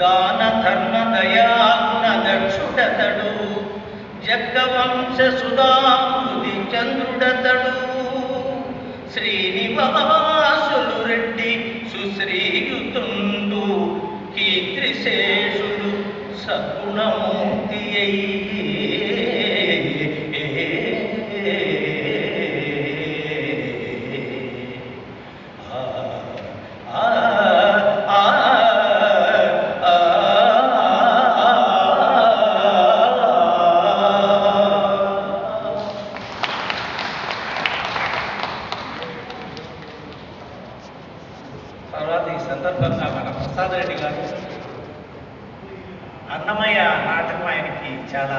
దాన ధర్మ దయాగుణ దక్షుడతడు జగ్గవంశ సుధాముది చంద్రుడతడు శ్రీనివాసులు రెడ్డి సుశ్రీయుతుండు కీర్తిశేషుడు సద్గుణమూర్తి అయ్యే అన్నమయ్య నాటకం ఆయనకి చాలా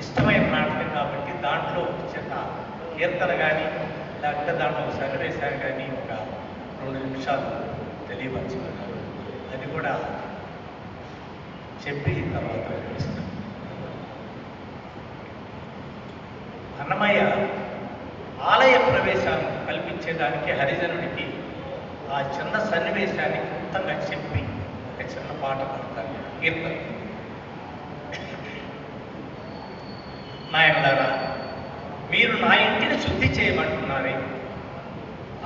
ఇష్టమైన నాటకం కాబట్టి దాంట్లో చిన్న కీర్తన కానీ లేకపోతే దాంట్లో ఒక సన్నివేశాలు కానీ ఒక రెండు నిమిషాలు తెలియపరచుకున్నారు. అది కూడా చెప్పి తర్వాత అన్నమయ్య ఆలయ ప్రవేశాన్ని కల్పించేదానికి హరిజనుడికి ఆ చిన్న సన్నివేశాన్ని క్లుప్తంగా చెప్పి ఒక చిన్న పాట పాడతాను. కీర్తన. నాయనలారా మీరు నా ఇంటిని శుద్ధి చేయమంటున్నారే.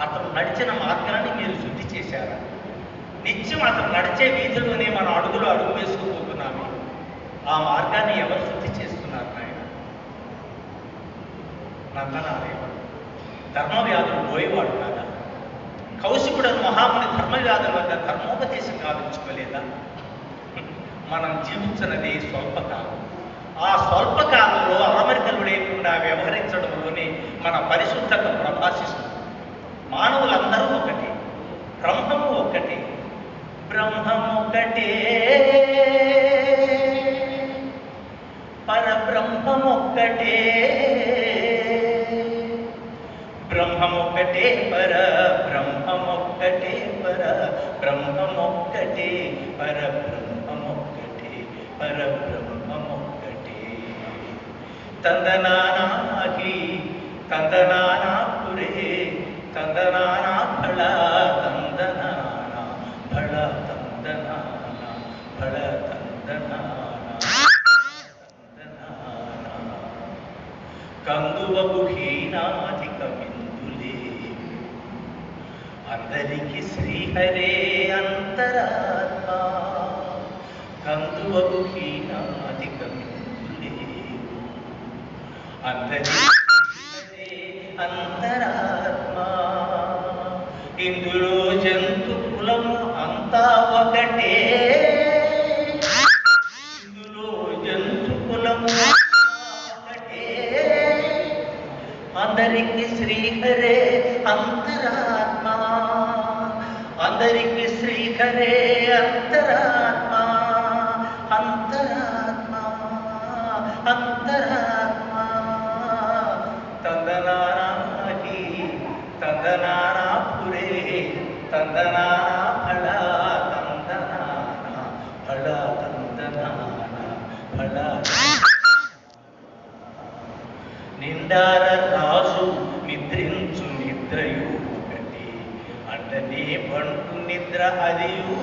అతను నడిచిన మార్గాన్ని మీరు శుద్ధి చేశారా? నిత్యం అతను నడిచే వీధిలోనే మన అడుగులు అడుగు వేసుకుపోతున్నామే ఆ మార్గాన్ని ఎవరు శుద్ధి చేస్తున్నారు నాయన? నందనారాయణ ధర్మవ్యాధులు పోయేవాడు కౌశికుడను మహాముని ధర్మవ్యాధుల వద్ద ధర్మోపదేశం గావించుకోలేదా? మనం జీవించినది స్వల్పకాలం. ఆ స్వల్పకాలంలో అలమరికలు లేకుండా వ్యవహరించడంలోనే మన పరిశుద్ధత ప్రకాశిస్తుంది. మానవులందరూ ఒకటి బ్రహ్మము ఒకటి. బ్రహ్మము ఒకటే. పరబ్రహ్మమొక్కటే బ్రహ్మమొక్కటే పర బ్రహ్మమొక్కటే పర బ్రహ్మమొక్కటే పర బ్రహ్మమొక్కటే పర బ్రహ్మమొక్కటే తందనానాహి తందనానాపురే తందనానా ఫళ తందనానా ఫళ తందనానా ఫళ తందనానా కందువకు హీనాధిక విందులే అందరికి శ్రీహరే అంతరాత్మ. కందువకు హీనాధిక అందరికి అంతరాత్మా అంతరాత్మ. ఇందులో జంతు కులము అంతా ఒకటే. అందరికి శ్రీహరే అంతరాత్మ అందరికి శ్రీహరే అంతరాత్మ అంతరాత్మ అంతరాత్మ తందనానాహి తందనానాపురే తందనానా నిండార రాజు నిద్రించు నిద్రయు ఒకటి. అంటనే పంటు నిద్ర అదియు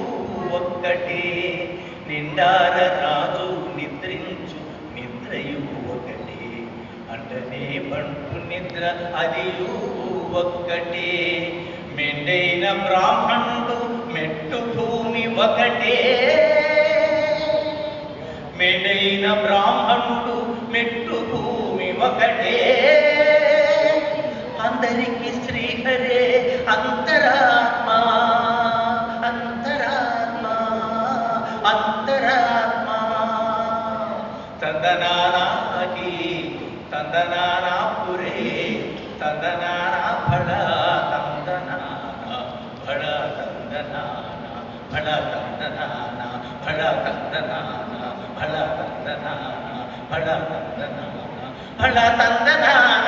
ఒక్కటి. నిండార రాజు నిద్రించు నిద్రయు ఒకటి. అంటనే పంటు నిద్ర అదియు ఒక్కటి. మెండైన బ్రాహ్మణుడు మెట్టు భూమి ఒకటే. మెండైన బ్రాహ్మణుడు మెట్టు భూమి ఒకటే అందరికి శ్రీహరే అంతరాత్మ అంతరాత్మ అంతరాత్మ. తందనానాకి తందనానాపురే తందనానా ఫళ తందనానా ఫళ తందనానా ఫళ తందనానా ఫళ తందనానా ఫళ తందనానా ఫళ తందనానా ಹಣ ತಂದ ದಾನ